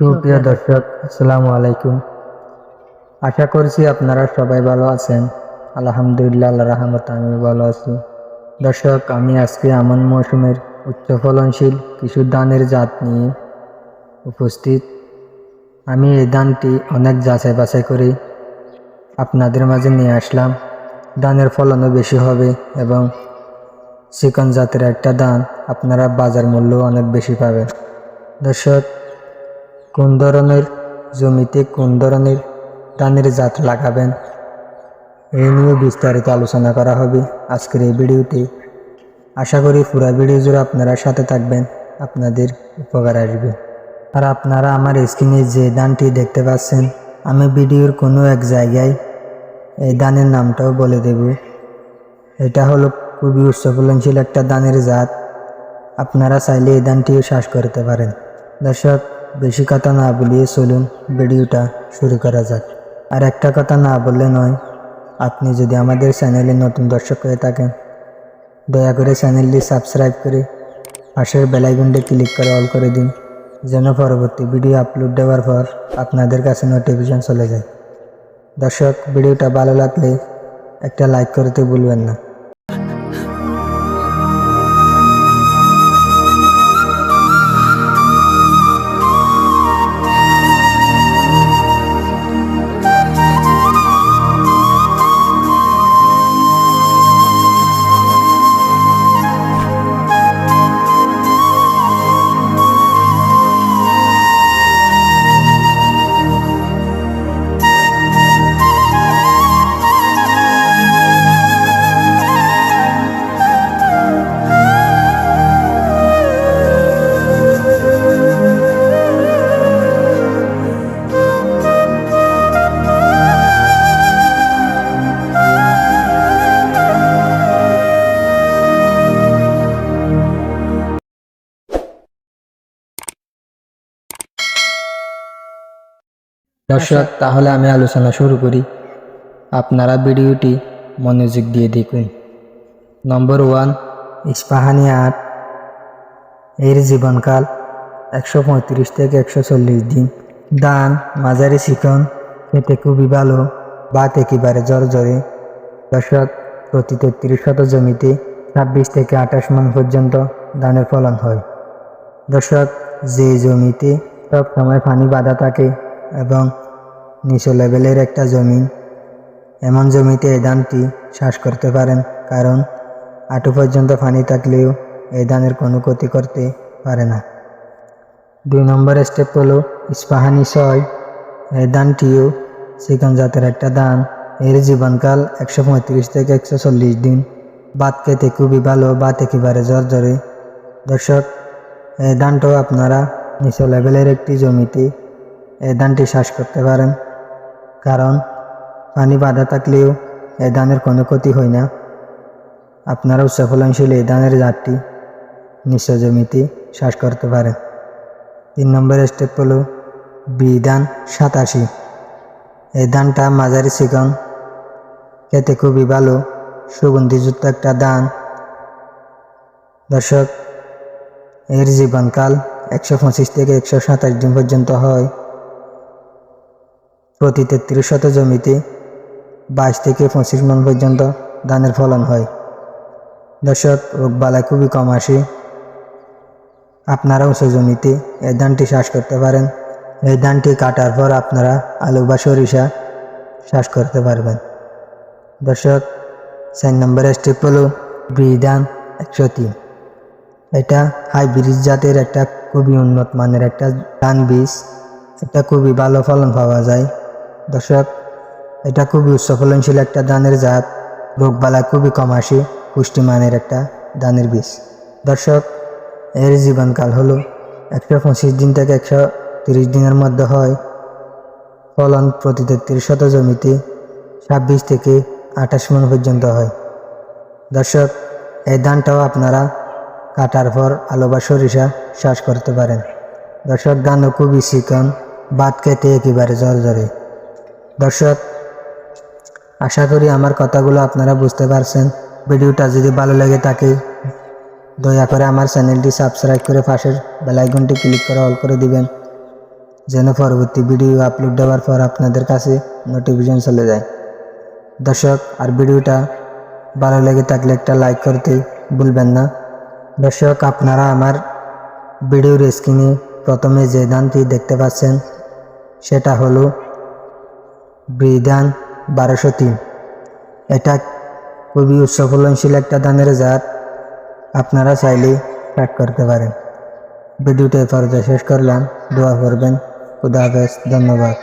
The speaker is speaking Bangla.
সুপ্রিয় দর্শক, আসসালামু আলাইকুম। আশা করছি আপনারা সবাই ভালো আছেন। আলহামদুলিল্লাহ আল্লাহ রহমত আমি ভালো আছি। দর্শক, আমি আজকে আমন মৌসুমের উচ্চ ফলনশীল কিছু ধানের জাত নিয়ে উপস্থিত। আমি এই ধানটি অনেক যাচাই বাছাই করে আপনাদের মাঝে নিয়ে আসলাম। ধানের ফলনও বেশি হবে এবং চিকন জাতের একটা ধান আপনারা বাজার মূল্য অনেক বেশি পাবেন। দর্শক কোন ধরনের জমিতে কোন ধরনের ধানের জাত লাগাবেন? এই নিয়ে বিস্তারিত আলোচনা করা হবে আজকের এই ভিডিওতে। আশা করি পুরো ভিডিও জুড়ে আপনারা সাথে থাকবেন, আপনাদের উপকার আসবে। আর আপনারা আমার স্ক্রিনে যে ধানটি দেখতে পাচ্ছেন, আমি ভিডিওর কোনো এক জায়গায় এই ধানের নামটাও বলে দেব। এটা হলো খুবই উচ্চ ফলনশীল একটা ধানের জাত। আপনারা চাইলে এই ধানটিও শ্বাস করতে পারেন। দর্শক বেশি কথা না বলিয়ে চলুন ভিডিওটা শুরু করা যাক। আর একটা কথা না বললে নয়, আপনি যদি আমাদের চ্যানেলে নতুন দর্শক হয়ে থাকেন, দয়া করে চ্যানেলটি সাবস্ক্রাইব করে পাশের বেলাইকনটি ক্লিক করে অল করে দিন, যেন পরবর্তী ভিডিও আপলোড দেওয়ার পর আপনাদের কাছে নোটিফিকেশন চলে যায়। দর্শক, ভিডিওটা ভালো লাগলে একটা লাইক করতে ভুলবেন না। দর্শক তাহলে আমি আলোচনা শুরু করি। আপনারা ভিডিওটি মনোযোগ দিয়ে দেখুন। নম্বর ওয়ান ইস্পাহানি আট। এর জীবনকাল একশো পঁয়ত্রিশ থেকে একশো চল্লিশ দিন। দান মাঝারি চিকন খেতে খুবই ভালো বাত একেবারে জ্বর জ্বরে দর্শক প্রতি তেত্রিশ শত জমিতে ছাব্বিশ থেকে আঠাশ মন পর্যন্ত ধানের ফলন হয়। দর্শক যে জমিতে সব সময় পানি বাঁধা থাকে এবং নিচু লেভেলের একটা জমি। এমন জমিতে এই ধানটি চাষ করতে পারেন, কারণ আটু পর্যন্ত পানি থাকলেও এই ধানের কোনো ক্ষতি করতে পারে না। দুই নম্বর স্টেপ হলো ইস্পাহানি ছয় এই ধানটিও চিকন জাতের একটা ধান। এর জীবনকাল একশো পঁয়ত্রিশ থেকে একশো চল্লিশ দিন। বাত খেতে খুবই ভালো বাত একেবারে জ্বরে দর্শক, এই ধানটাও আপনারা নিচু লেভেলের একটি জমিতে এই ধানটি চাষ করতে পারেন। কারণ পানি বাধা থাকলেও এই ধানের কোনো ক্ষতি হয় না। আপনারা উচ্চ ফলনশীল এই ধানের জাতটি নিচু জমিতে চাষ করতে পারেন। তিন নম্বর স্টেপ হলো বি ধান সাতাশি। এই ধানটা মাঝারি চিকন, খেতে খুবই ভালো, সুগন্ধিযুক্ত একটা ধান। দর্শক, এর জীবনকাল একশো পঁচিশ থেকে একশো সাতাশ দিন পর্যন্ত হয়। প্রতি তেত্রিশ শত জমিতে বাইশ থেকে পঁচিশ মন পর্যন্ত ধানের ফলন হয়। দর্শক রোগবালাই খুবই কম আসে। আপনারা উঁচু জমিতে এই ধানটি চাষ করতে পারেন। এই ধানটি কাটার পর আপনারা আলু বা সরিষা চাষ করতে পারবেন। দর্শক, চার নম্বর স্টেপ হলো বিধান একশো তিন এটা হাইব্রিড জাতের একটা খুবই উন্নত মানের একটা ধান বীজ। এটা খুবই ভালো ফলন পাওয়া যায়। দর্শক, এটা খুবই উচ্চ ফলনশীল একটা ধানের জাত। রোগবালা খুবই কম আসে পুষ্টিমানের একটা ধানের বীজ। দর্শক, এর জীবনকাল হলো একশো পঁচিশ দিন থেকে একশো তিরিশ দিনের মধ্যে হয়। ফলন প্রতি তেত্রিশ শত জমিতে ছাব্বিশ থেকে আঠাশ মন পর্যন্ত হয়। দর্শক, এই ধানটাও আপনারা কাটার পর আলু বা সরিষা চাষ করতে পারেন। দর্শক ধানও খুবই চিকন ভাত খেতে একেবারে জ্বরে দর্শক, আশা করি আমার কথাগুলো আপনারা বুঝতে পারছেন। ভিডিওটা যদি ভালো লাগে থাকে, দয়া করে আমার চ্যানেলটি সাবস্ক্রাইব করে পাশের বেলাইকনটি ক্লিক করে অল করে দিবেন, যেন পরবর্তী ভিডিও আপলোড দেওয়ার পর আপনাদের কাছে নোটিফিকেশন চলে যায়। দর্শক, আর ভিডিওটা ভালো লেগে থাকলে একটা লাইক করতে ভুলবেন না। দর্শক, আপনারা আমার ভিডিওর স্ক্রিনে প্রথমে যে ধানটি দেখতে পাচ্ছেন, সেটা হলো বিধান বারোশো তিন। এটা খুবই উচ্চ ফলনশীল একটা ধানের জাত। আপনারা চাইলেই ট্র্যাক করতে পারেন। ভিডিওটা এ পর্যায়ে শেষ করলাম। দোয়া করবেন। খুদা ধন্যবাদ।